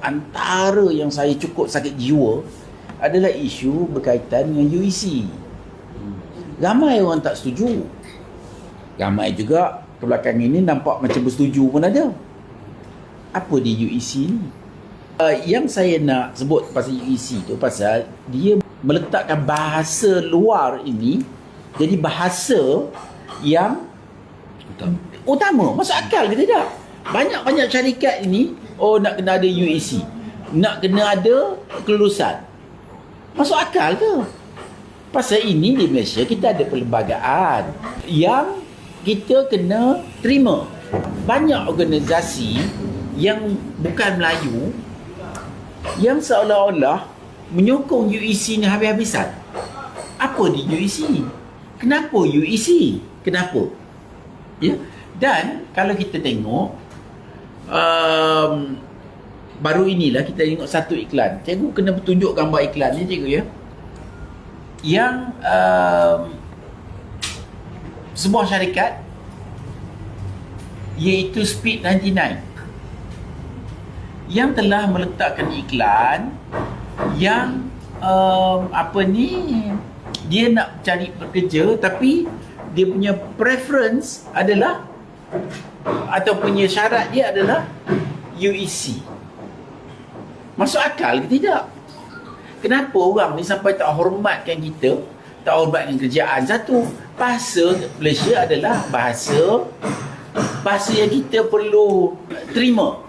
antara yang saya cukup sakit jiwa adalah isu berkaitan dengan UEC. Ramai orang tak setuju. Ramai juga kebelakang ini nampak macam bersetuju pun ada. Apa di UEC ni? Uh, yang saya nak sebut pasal UEC tu pasal dia meletakkan bahasa luar ini jadi bahasa yang utama. utama. Masuk akal ke tidak? Banyak-banyak syarikat ini oh nak kena ada UEC. Nak kena ada kelulusan. Masuk akal ke? Pasal ini di Malaysia kita ada perlembagaan yang kita kena terima. Banyak organisasi yang bukan Melayu yang seolah-olah menyokong UEC ni habis-habisan. Apa di UEC? Kenapa UEC? Kenapa? Ya. Dan kalau kita tengok um, baru inilah kita tengok satu iklan. Cikgu kena tunjuk gambar iklan ni cikgu ya. Yang um, sebuah syarikat iaitu Speed 99 yang telah meletakkan iklan yang um, apa ni dia nak cari pekerja tapi dia punya preference adalah atau punya syarat dia adalah UEC. Masuk akal ke tidak? Kenapa orang ni sampai tak hormatkan kita, tak hormatkan kerjaan satu? Bahasa Malaysia adalah bahasa bahasa yang kita perlu terima.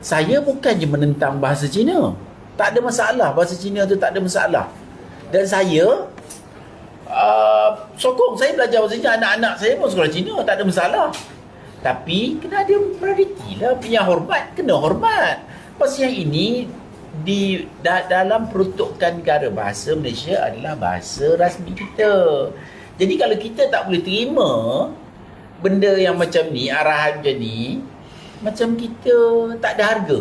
Saya bukannya menentang bahasa Cina. Tak ada masalah bahasa Cina tu tak ada masalah. Dan saya uh, sokong saya belajar bahasa Cina anak-anak saya pun sekolah Cina tak ada masalah. Tapi kena ada prioriti lah punya hormat kena hormat. Pasal yang ini di da, dalam peruntukan negara bahasa Malaysia adalah bahasa rasmi kita. Jadi kalau kita tak boleh terima benda yang macam ni, arahan macam ni, macam kita tak ada harga.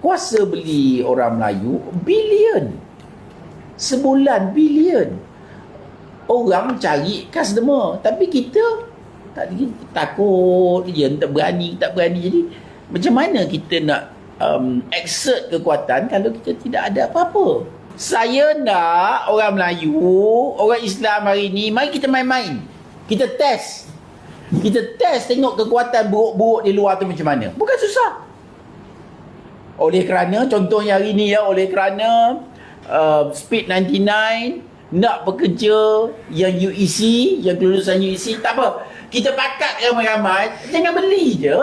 Kuasa beli orang Melayu bilion. Sebulan bilion. Orang cari customer. Tapi kita tak takut je, tak berani, tak berani. Jadi macam mana kita nak um, exert kekuatan kalau kita tidak ada apa-apa. Saya nak orang Melayu, orang Islam hari ni, mari kita main-main. Kita test. Kita test tengok kekuatan buruk-buruk di luar tu macam mana. Bukan susah. Oleh kerana, contohnya hari ni ya, oleh kerana uh, Speed 99 nak bekerja yang UEC, yang kelulusan UEC, tak apa kita pakat ramai-ramai jangan beli je.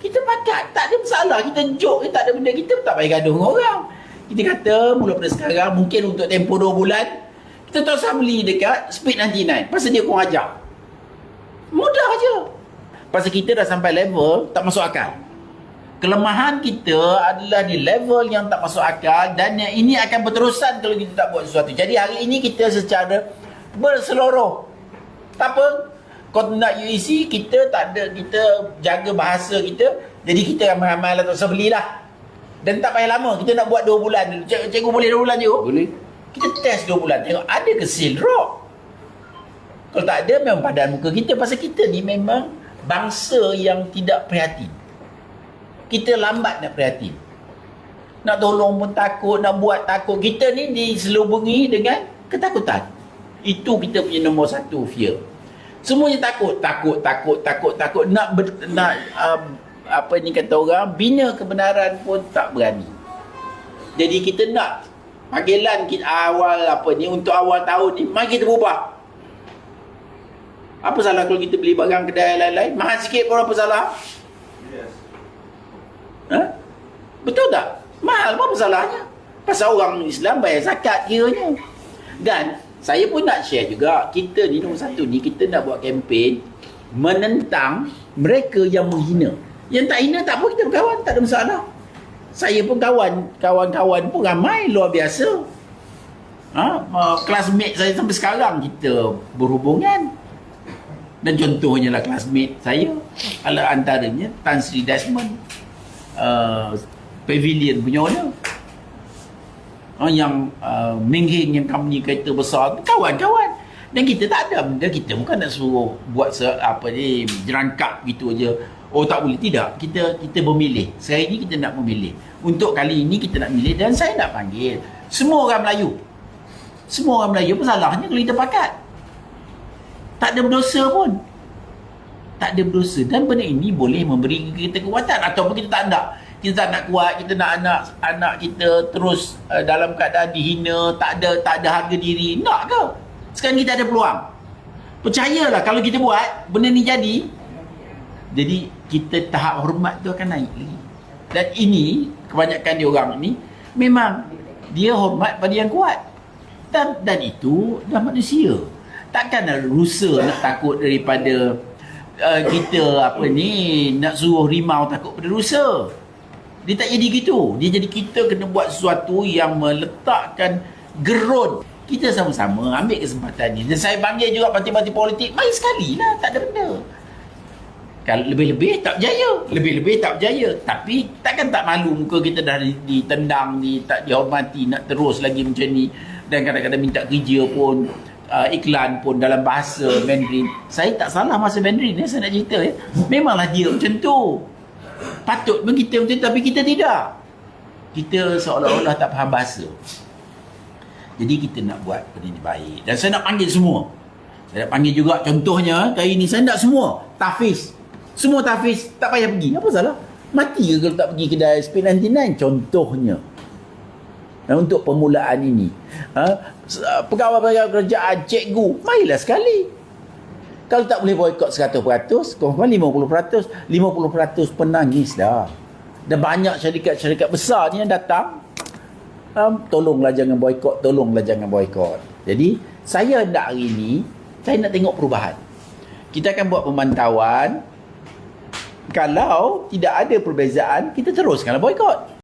Kita pakat. Tak ada masalah. Kita joke tak ada benda. Kita tak payah gaduh dengan orang. Kita kata mula pada sekarang mungkin untuk tempoh 2 bulan kita tak usah beli dekat speed 99 pasal dia kurang ajar. Mudah je. Pasal kita dah sampai level tak masuk akal. Kelemahan kita adalah di level yang tak masuk akal dan yang ini akan berterusan kalau kita tak buat sesuatu. Jadi hari ini kita secara berseluruh. Tak apa kau nak UEC kita tak ada kita jaga bahasa kita jadi kita ramai-ramai lah tak usah belilah. Dan tak payah lama kita nak buat 2 bulan. Dulu Cik, cikgu boleh 2 bulan je boleh. Kita test 2 bulan tengok ada ke seal drop. Kalau tak ada memang padan muka kita. Pasal kita ni memang bangsa yang tidak prihatin. Kita lambat nak prihatin. Nak tolong pun takut nak buat takut. Kita ni diselubungi dengan ketakutan. Itu kita punya nombor satu fear Semuanya takut, takut, takut, takut, takut nak ber, nak um, apa ni kata orang bina kebenaran pun tak berani. Jadi kita nak panggilan kita awal apa ni untuk awal tahun ni mari kita berubah. Apa salah kalau kita beli barang kedai lain-lain? Mahal sikit pun apa salah? Yes. Ha? Betul tak? Mahal pun apa salahnya? Pasal orang Islam bayar zakat kiranya. Dan saya pun nak share juga kita ni nombor satu ni kita nak buat kempen menentang mereka yang menghina. Yang tak hina tak apa kita berkawan tak ada masalah. Saya pun kawan kawan-kawan pun ramai luar biasa. Ha? Uh, classmate saya sampai sekarang kita berhubungan. Dan contohnya lah classmate saya adalah antaranya Tan Sri Desmond uh, Pavilion punya owner yang uh, Minghing yang company kereta besar kawan-kawan dan kita tak ada benda kita bukan nak suruh buat se, apa ni jerangkap gitu aja Oh tak boleh. Tidak. Kita kita memilih. Sekarang ini kita nak memilih. Untuk kali ini kita nak milih dan saya nak panggil semua orang Melayu. Semua orang Melayu apa salahnya kalau kita pakat? Tak ada berdosa pun. Tak ada berdosa dan benda ini boleh memberi kita kekuatan ataupun kita tak nak. Kita tak nak kuat, kita nak anak anak kita terus uh, dalam keadaan dihina, tak ada tak ada harga diri. Nak ke? Sekarang kita ada peluang. Percayalah kalau kita buat benda ni jadi, jadi kita tahap hormat tu akan naik lagi. Dan ini kebanyakan dia orang ni memang dia hormat pada yang kuat. Dan dan itu dah manusia. Takkan rusa nak takut daripada uh, kita apa ni nak suruh rimau takut pada rusa. Dia tak jadi gitu. Dia jadi kita kena buat sesuatu yang meletakkan gerun. Kita sama-sama ambil kesempatan ni. Dan saya panggil juga parti-parti politik. Main sekali lah. Tak ada benda. Kalau lebih-lebih tak berjaya. Lebih-lebih tak berjaya. Tapi takkan tak malu muka kita dah ditendang, di, tak dihormati, nak terus lagi macam ni. Dan kadang-kadang minta kerja pun, uh, iklan pun dalam bahasa Mandarin. Saya tak salah masa Mandarin ya, saya nak cerita ya. Memanglah dia macam tu. Patut pun kita macam tu, tapi kita tidak. Kita seolah-olah tak faham bahasa. Jadi kita nak buat benda ni baik. Dan saya nak panggil semua. Saya nak panggil juga contohnya kali ni saya nak semua tafiz. Semua tafiz tak payah pergi. Apa salah? Mati ke kalau tak pergi kedai SP99 contohnya. Dan untuk permulaan ini, ha, pegawai-pegawai kerajaan, cikgu, marilah sekali. Kalau tak boleh boykot 100%, korang 50%, 50% penangis dah. Dan banyak syarikat-syarikat besar ni yang datang, um, tolonglah jangan boykot, tolonglah jangan boykot. Jadi, saya nak hari ini, saya nak tengok perubahan. Kita akan buat pemantauan. Kalau tidak ada perbezaan, kita teruskanlah boykot.